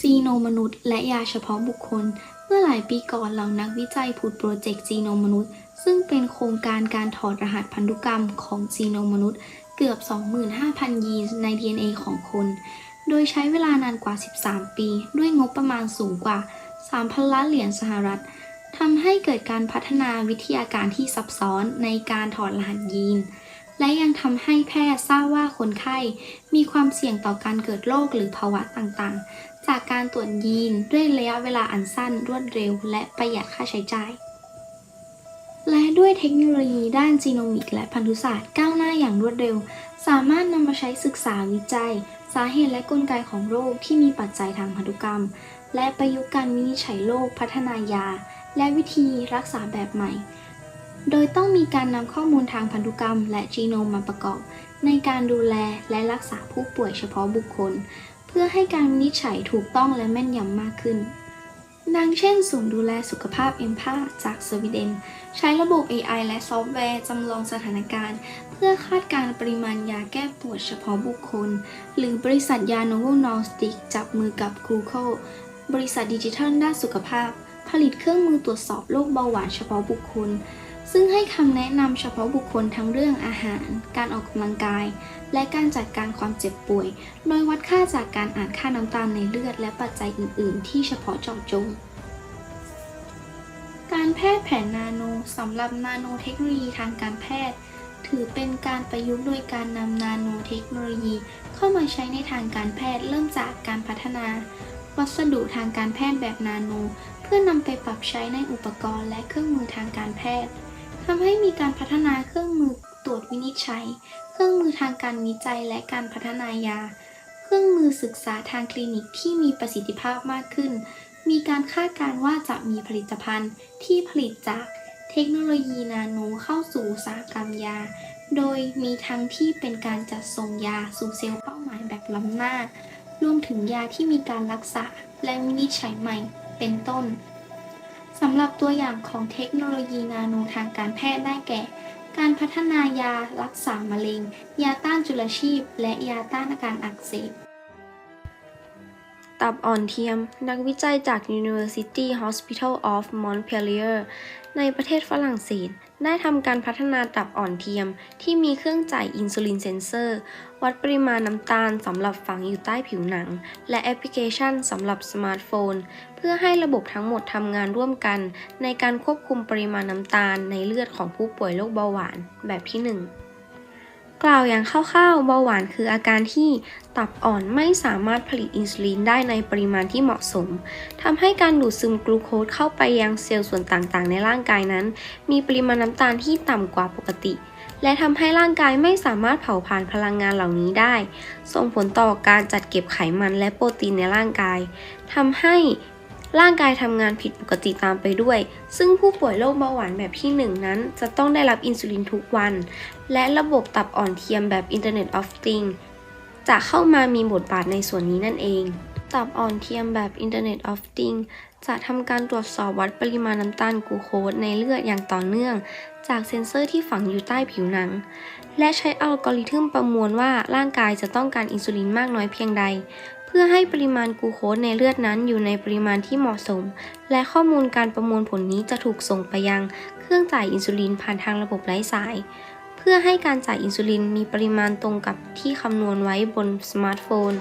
จีโนมนุษย์ และยาเฉพาะบุคคล เมื่อหลายปีก่อนเหล่านักวิจัยผุดโปรเจกต์จีโนมนุษย์ ซึ่งเป็นโครงการการถอดรหัสพันธุกรรมของจีโนมนุษย์ เกือบ 25,000 ยีนใน DNA ของคน โดยใช้เวลานานกว่า 13 ปี ด้วยงบประมาณสูงกว่า 3,000 ล้านเหรียญสหรัฐทำให้เกิดการพัฒนาวิทยาการที่ซับซ้อนในการถอดรหัสยีน และยังทำให้แพทย์ทราบว่าคนไข้ มีความเสี่ยงต่อการเกิดโรคหรือภาวะต่างๆ จากการตรวจยีนด้วยระยะเวลาอันสั้นรวดเร็ว และประหยัดค่าใช้จ่าย และด้วยเทคโนโลยีด้านจีโนมิกและพันธุศาสตร์ก้าวหน้าอย่างรวดเร็ว สามารถนำมาใช้ศึกษาวิจัย สาเหตุและกลไกของโรคที่มีปัจจัยทางพันธุกรรม และประยุกต์การวินิจฉัยโรคพัฒนายา และวิธีรักษาแบบใหม่ โดยต้องมีการนำข้อมูลทางพันธุกรรม และจีโนมมาประกอบ ในการดูแลและรักษาผู้ป่วยเฉพาะบุคคล เพื่อให้การวินิจฉัยถูกต้องและแม่นยำมากขึ้นดังเช่น ศูนย์ดูแลสุขภาพเอ็มพาจากสวีเดน ใช้ระบบ AI และซอฟต์แวร์จำลองสถานการณ์ เพื่อคาดการปริมาณยาแก้ปวดเฉพาะบุคคล หรือบริษัทยา Novo Nordisk จับมือกับ Google บริษัทดิจิทัลด้านสุขภาพ ผลิตเครื่องมือตรวจสอบโรคเบาหวานเฉพาะบุคคล ซึ่งให้คำแนะนำเฉพาะบุคคลทั้งเรื่องอาหาร การออกกำลังกาย และการจัดการความเจ็บป่วย โดยวัดค่าจากการอ่านค่าน้ำตาลในเลือดและปัจจัยอื่น ๆ ที่เฉพาะเจาะจง การแพทย์แผนนาโนสำหรับนาโนเทคโนโลยีทางการแพทย์ ถือเป็นการประยุกต์โดยการนำนาโนเทคโนโลยี เข้ามาใช้ในทางการแพทย์เริ่มจากการพัฒนา วัสดุทางการแพทย์แบบนาโน เพื่อนำไปปรับใช้ในอุปกรณ์และเครื่องมือทางการแพทย์ ทำให้มีการพัฒนาเครื่องมือตรวจวินิจฉัย เครื่องมือทางการวิจัยและการพัฒนายา เครื่องมือศึกษาทางคลินิกที่มีประสิทธิภาพมากขึ้น มีการคาดการณ์ว่าจะมีผลิตภัณฑ์ที่ผลิตจากเทคโนโลยีนาโนเข้าสู่อุตสาหกรรมยา โดยมีทั้งที่เป็นการจัดส่งยาสู่เซลล์เป้าหมายแบบล้ำหน้า รวมถึงยาที่มีการรักษาและวินิจฉัยใหม่ เป็นต้น สำหรับตัวอย่างของเทคโนโลยีนาโนทางการแพทย์ได้แก่ การพัฒนายารักษามะเร็ง ยาต้านจุลชีพ และยาต้านอาการอักเสบ ตับอ่อนเทียม นักวิจัยจาก University Hospital of Montpellier ในประเทศฝรั่งเศส ได้ทำการพัฒนาตับอ่อนเทียม ที่มีเครื่องจ่ายอินซูลินเซนเซอร์ วัดปริมาณน้ำตาลสำหรับฝังอยู่ใต้ผิวหนัง และแอปพลิเคชันสำหรับสมาร์ทโฟน เพื่อให้ระบบทั้งหมดทำงานร่วมกัน ในการควบคุมปริมาณน้ำตาลในเลือดของผู้ป่วยโรคเบาหวานแบบที่ 1 กล่าวอย่างคร่าวๆเบาหวานคืออาการที่ตับอ่อนไม่สามารถผลิตอินซูลินได้ในปริมาณที่เหมาะสมทำให้การดูดซึมกลูโคสเข้าไปยังเซลล์ส่วนต่างๆ ในร่างกายนั้น มีปริมาณน้ำตาลที่ต่ำกว่าปกติ และทำให้ร่างกายไม่สามารถเผาผลาญพลังงานเหล่านี้ได้ ส่งผลต่อการจัดเก็บไขมันและโปรตีนในร่างกายทำให้ ร่างกายทำงานผิดปกติตามไปด้วย ซึ่งผู้ป่วยโรคเบาหวานแบบที่ 1 นั้น จะต้องได้รับอินซูลินทุกวัน และระบบตับอ่อนเทียมแบบ Internet of Things จะเข้ามามีบทบาทในส่วนนี้นั่นเอง ตับอ่อนเทียมแบบ Internet of Things จะทำการตรวจสอบวัดปริมาณน้ำตาลกูโคสในเลือดอย่างต่อเนื่อง จากเซ็นเซอร์ที่ฝังอยู่ใต้ผิวหนัง และใช้อัลกอริทึมประมวลว่าร่างกายจะต้องการอินซูลินมากน้อยเพียงใด เพื่อให้ปริมาณกลูโคสในเลือดนั้นอยู่ในปริมาณที่เหมาะสม และข้อมูลการประมวลผลนี้จะถูกส่งไปยังเครื่องจ่ายอินซูลินผ่านทางระบบไร้สาย เพื่อให้การจ่ายอินซูลินมีปริมาณตรงกับที่คำนวณไว้บนสมาร์ทโฟน